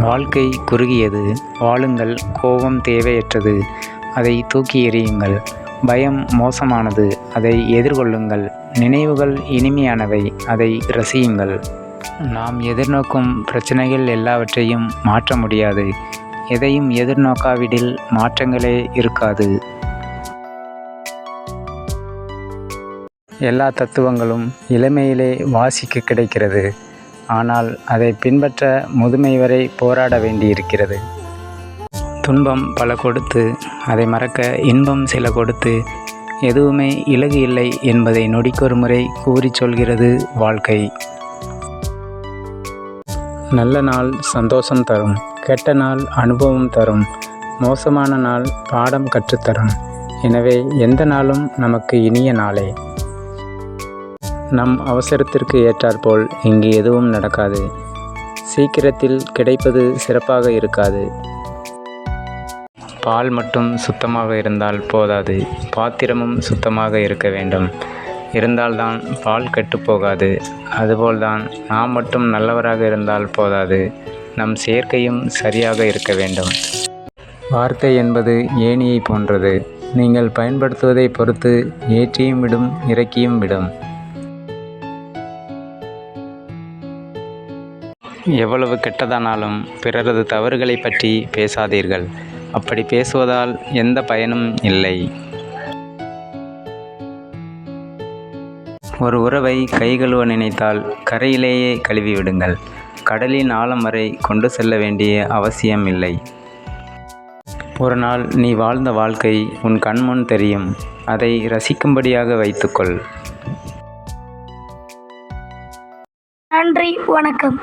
வாழ்க்கை குறுகியது. வாழுங்கள். கோபம் தேவையற்றது. அதை தூக்கி எறியுங்கள். பயம் மோசமானது. அதை எதிர்கொள்ளுங்கள். நினைவுகள் இனிமையானவை. அதை ரசியுங்கள். நாம் எதிர்நோக்கும் பிரச்சனைகள் எல்லாவற்றையும் மாற்ற முடியாது. எதையும் எதிர்நோக்காவிடில் மாற்றங்களே இருக்காது. எல்லா தத்துவங்களும் இளமையிலே வாசிக்க கிடைக்கிறது. ஆனால் அதை பின்பற்ற முதுமை வரை போராட வேண்டியிருக்கிறது. துன்பம் பல கொடுத்து அதை மறக்க இன்பம் சில கொடுத்து எதுவுமே இலகு இல்லை என்பதை நொடிக்கொரு முறை கூறிச் சொல்கிறது வாழ்க்கை. நல்ல நாள் சந்தோஷம் தரும் கெட்ட நாள் அனுபவம் தரும் மோசமான நாள் பாடம் கற்றுத்தரும் எனவே எந்த நாளும் நமக்கு இனிய நாளே. நம் அவசரத்திற்கு ஏற்றாற்போல் இங்கு எதுவும் நடக்காது. சீக்கிரத்தில் கிடைப்பது சிறப்பாக இருக்காது. பால் மட்டும் சுத்தமாக இருந்தால் போதாது. பாத்திரமும் சுத்தமாக இருக்க வேண்டும். இருந்தால்தான் பால் கெட்டுப்போகாது அதுபோல்தான் நாம் மட்டும் நல்லவராக இருந்தால் போதாது. நம் சேர்க்கையும் சரியாக இருக்க வேண்டும். வார்த்தை என்பது ஏணியை போன்றது. நீங்கள் பயன்படுத்துவதை பொறுத்து ஏற்றியும் விடும் இறக்கியும் விடும். எவ்வளவு கெட்டதானாலும் பிறரது தவறுகளை பற்றி பேசாதீர்கள். அப்படி பேசுவதால் எந்த பயனும் இல்லை. ஒரு உறவை கை கழுவ நினைத்தால் கரையிலேயே கழுவி விடுங்கள் கடலின் ஆழம் வரை கொண்டு செல்ல வேண்டிய அவசியம் இல்லை. ஒரு நாள் நீ வாழ்ந்த வாழ்க்கை உன் கண்முன் தெரியும். அதை ரசிக்கும்படியாக வைத்துக்கொள். நன்றி வணக்கம்.